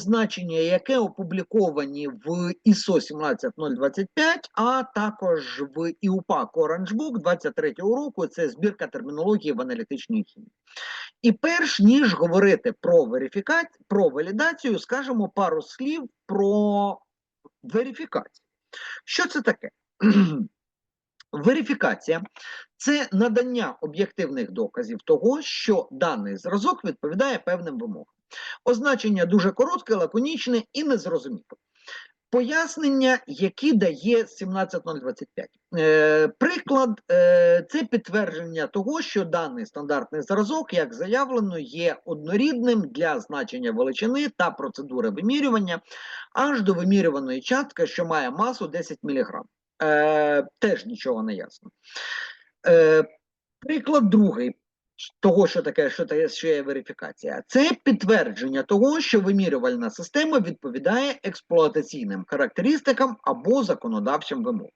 значення, яке опубліковані в ISO 17025, а також в ІУПАК Orange Book 23-го року. Це збірка термінології в аналітичній хімії. І перш ніж говорити про верифікацію, про валідацію, скажемо пару слів про верифікацію. Що це таке? Верифікація це надання об'єктивних доказів того, що даний зразок відповідає певним вимогам. Означення дуже коротке, лаконічне і незрозуміле. Пояснення, які дає 17025. Е, приклад е, це підтвердження того, що даний стандартний зразок, як заявлено, є однорідним для значення величини та процедури вимірювання аж до вимірюваної частки, що має масу 10 мг. Е, теж нічого не ясно. Е, приклад другий того, що таке, що таке що є верифікація, це підтвердження того, що вимірювальна система відповідає експлуатаційним характеристикам або законодавчим вимогам.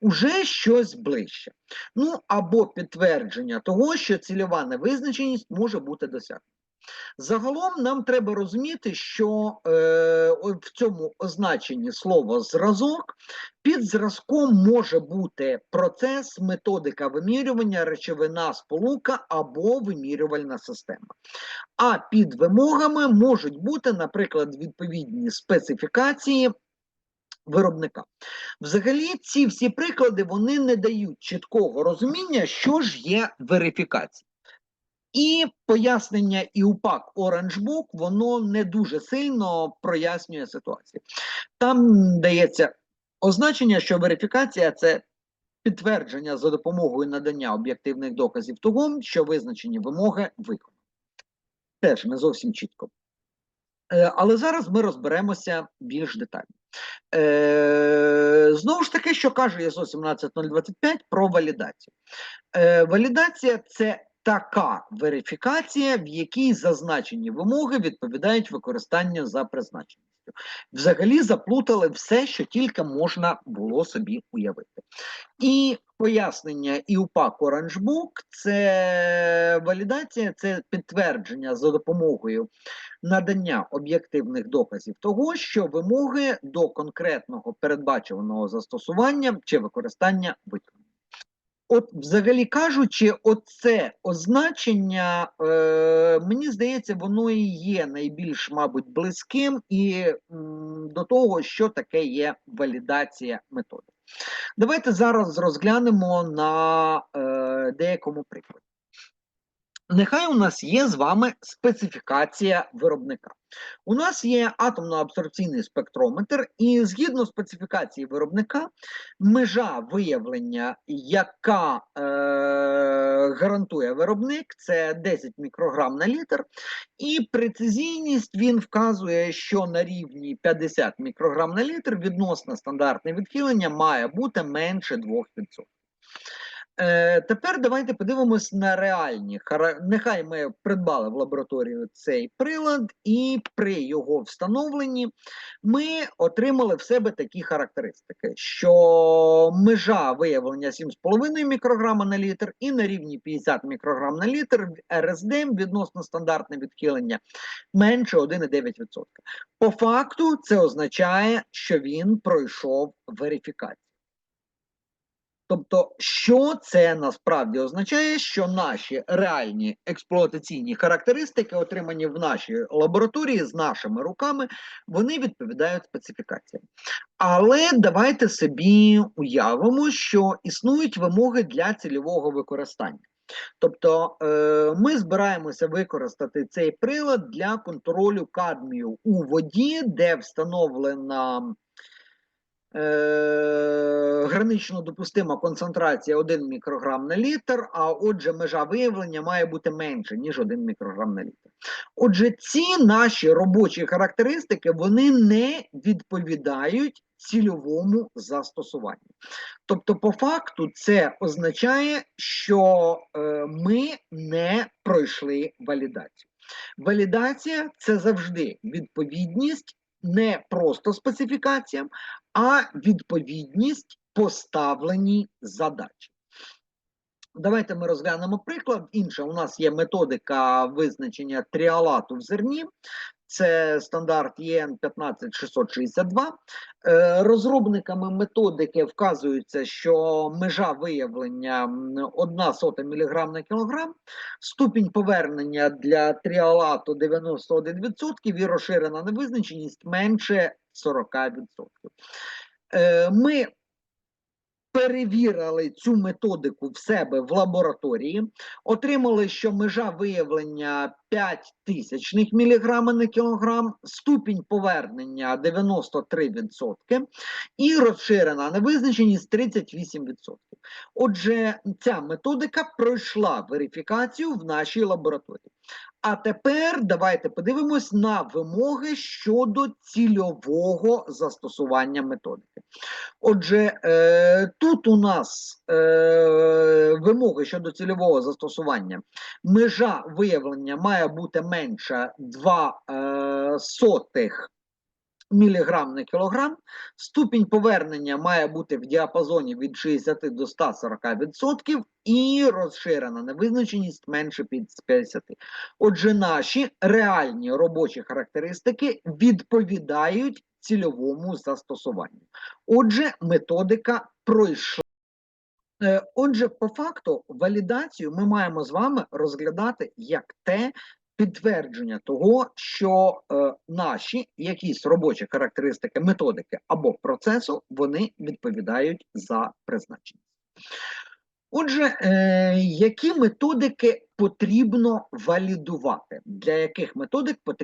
Уже щось ближче. Ну або підтвердження того, що цільова невизначеність може бути досягнута. Загалом нам треба розуміти, що е, в цьому означенні слово зразок під зразком може бути процес, методика вимірювання, речовина, сполука або вимірювальна система. А під вимогами можуть бути, наприклад, відповідні специфікації. Виробника. Взагалі, ці всі приклади вони не дають чіткого розуміння, що ж є верифікація. І пояснення ІУПАК Orange Book, воно не дуже сильно прояснює ситуацію. Там дається означення, що верифікація це підтвердження за допомогою надання об'єктивних доказів того, що визначені вимоги виконані. Теж не зовсім чітко. Е, але зараз ми розберемося більш детально. Е, Знову ж таки, що каже ISO 17025 про валідацію. Е, Валідація це така верифікація, в якій зазначені вимоги відповідають використанню за призначеністю. Взагалі заплутали все, що тільки можна було собі уявити. І пояснення ІУПАК Orange Book – це валідація, це підтвердження за допомогою надання об'єктивних доказів того, що вимоги до конкретного передбачуваного застосування чи використання виконані. От, взагалі кажучи, оце означення, е, мені здається, воно і є найбільш, мабуть, близьким і м, до того, що таке є валідація методи. Давайте зараз розглянемо на е, деякому прикладі. Нехай у нас є з вами специфікація виробника. У нас є атомно-абсорбційний спектрометр, і згідно специфікації виробника, межа виявлення, яка е, гарантує виробник, це 10 мікрограм на літр, і прецизійність він вказує, що на рівні 50 мікрограм на літр відносно стандартне відхилення має бути менше 2%. Е, Тепер давайте подивимось на реальні. Нехай ми придбали в лабораторію цей прилад, і при його встановленні ми отримали в себе такі характеристики, що межа виявлення 7,5 мікрограма на літр і на рівні 50 мікрограм на літр в РСД відносно стандартне відхилення менше 1,9%. По факту це означає, що він пройшов верифікацію. Тобто, що це насправді означає, що наші реальні експлуатаційні характеристики, отримані в нашій лабораторії з нашими руками, вони відповідають специфікаціям. Але давайте собі уявимо, що існують вимоги для цільового використання. Тобто е, ми збираємося використати цей прилад для контролю кадмію у воді, де встановлена е, гранично допустима концентрація 1 мікрограм на літр, а отже, межа виявлення має бути менше, ніж 1 мікрограм на літр. Отже, ці наші робочі характеристики вони не відповідають цільовому застосуванню. Тобто, по факту, це означає, що е, ми не пройшли валідацію. Валідація це завжди відповідність не просто специфікаціям, а відповідність поставленій задачі. Давайте ми розглянемо приклад. Інше у нас є методика визначення тріалату в зерні. Це стандарт ЄН 15662. Е, Розробниками методики вказується, що межа виявлення м, 1 сота міліграм на кілограм, ступінь повернення для тріалату 91% і розширена невизначеність менше 40%. Е, Ми перевірили цю методику в себе в лабораторії, отримали, що межа виявлення 5 тисячних міліграма на кілограм, ступінь повернення 93% і розширена невизначеність 38%. Отже, ця методика пройшла верифікацію в нашій лабораторії. А тепер давайте подивимось на вимоги щодо цільового застосування методики. Отже, е, тут у нас е, вимоги щодо цільового застосування. Межа виявлення має бути менша 2 е, сотих міліграм на кілограм. Ступінь повернення має бути в діапазоні від 60 до 140% і розширена невизначеність менше під 50. Отже, наші реальні робочі характеристики відповідають цільовому застосуванню. Отже, методика пройшла. Е, Отже, по факту, валідацію ми маємо з вами розглядати як те підтвердження того, що е, наші якісь робочі характеристики методики або процесу вони відповідають за призначення. Отже, е, які методики потрібно валідувати? Для яких методик потрібно